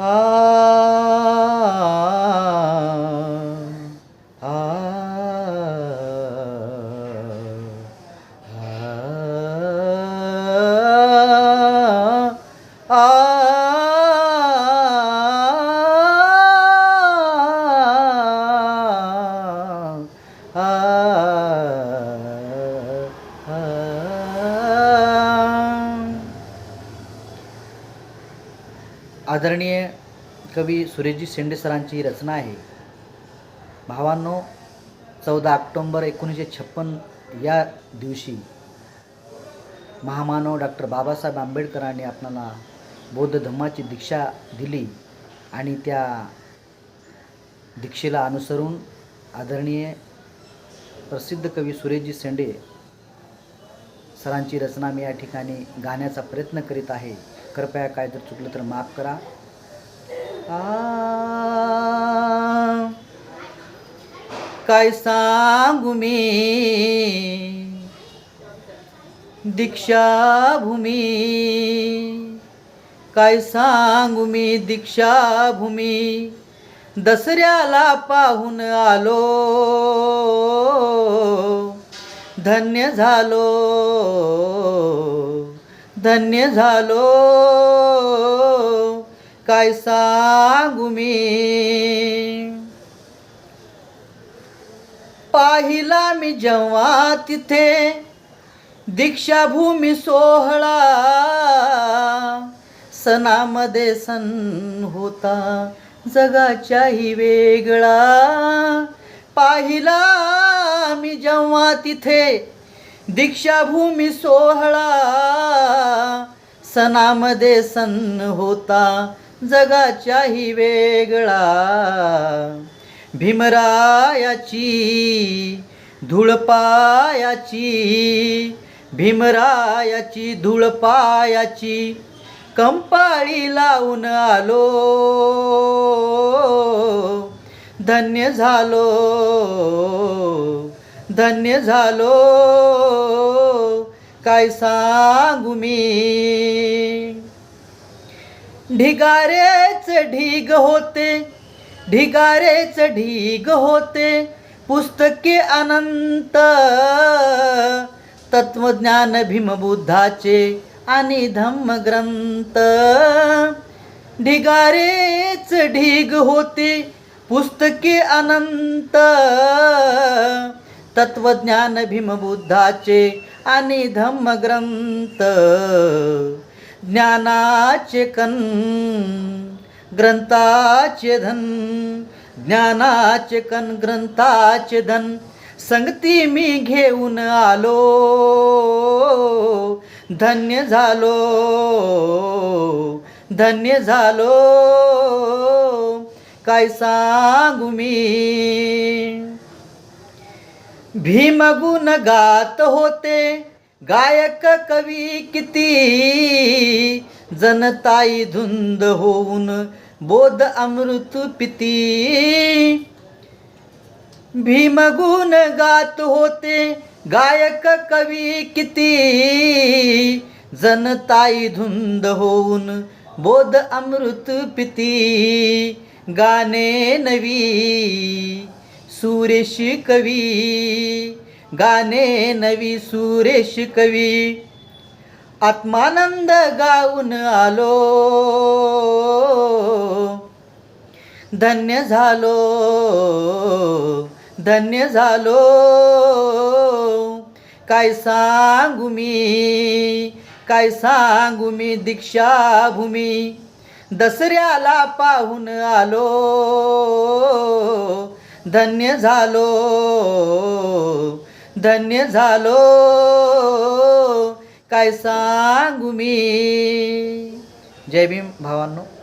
आ आदरणीय कवी सुरेशजी शेंडे सरांची ही रचना आहे. भावांनो चौदा ऑक्टोंबर एकोणीसशे छप्पन या दिवशी महामानव डॉक्टर बाबासाहेब आंबेडकरांनी आपणाला बौद्ध धम्माची दीक्षा दिली आणि त्या दीक्षेला अनुसरून आदरणीय प्रसिद्ध कवी सुरेशजी शेंडे सरांची रचना मी या ठिकाणी गाण्याचा प्रयत्न करीत आहे. कृपया काय जर चुकलं तर माफ करा. आ, काय सांगू मी? दीक्षाभूमी. काय सांगू मी? दीक्षाभूमी. दसऱ्याला पाहून आलो. धन्य झालो. धन्य झालो. काय सांगू मी? पाहिला मी जेव्हा तिथे दीक्षाभूमी सोहळा. सणामध्ये सण होता जगाच्याही वेगळा. पाहिला मी जेव्हा तिथे दीक्षाभूमी सोहळा. सणामध्ये सण होता जगाच्याही वेगळा. भीमरायाची धुळपायाची भीमरायाची धुळपायाची कंपाळी लावून आलो. धन्य झालो. धन्य झालो. काय सांगू मी? ढिगारेच ढीग होते ढिगारेच ढीग होते पुस्तके अनंत तत्वज्ञान भीमबुद्धाचे आणि धम्मग्रंथ ढिगारेच ढीग होते पुस्तके अनंत तत्वज्ञान भीमबुद्धाचे आणि धम्मग्रंथ ज्ञानाचे कन ग्रंथाचे धन ज्ञानाचे कन ग्रंथाचे धन संगती मी घेऊन आलो धन्य झालो धन्य झालो काय सांगू मी? भीमगुण गात होते. गायक कवी किती? जनताई धुंद होऊन बोध अमृत पिती. भीमगुण गात होते. गायक कवी किती? जनताई धुंद होऊन बोध अमृत पिती. गाणे नवी सुरेश कवी. गाणे नवी सुरेश कवी. आत्मानंद गाऊन आलो. धन्य झालो. धन्य झालो. काय सांगू मी? काय सांगू मी? दीक्षाभूमी दसऱ्याला पाहून आलो. धन्य झालो धन्य झालो. काय सांगू मी? जय भीम भावांनो.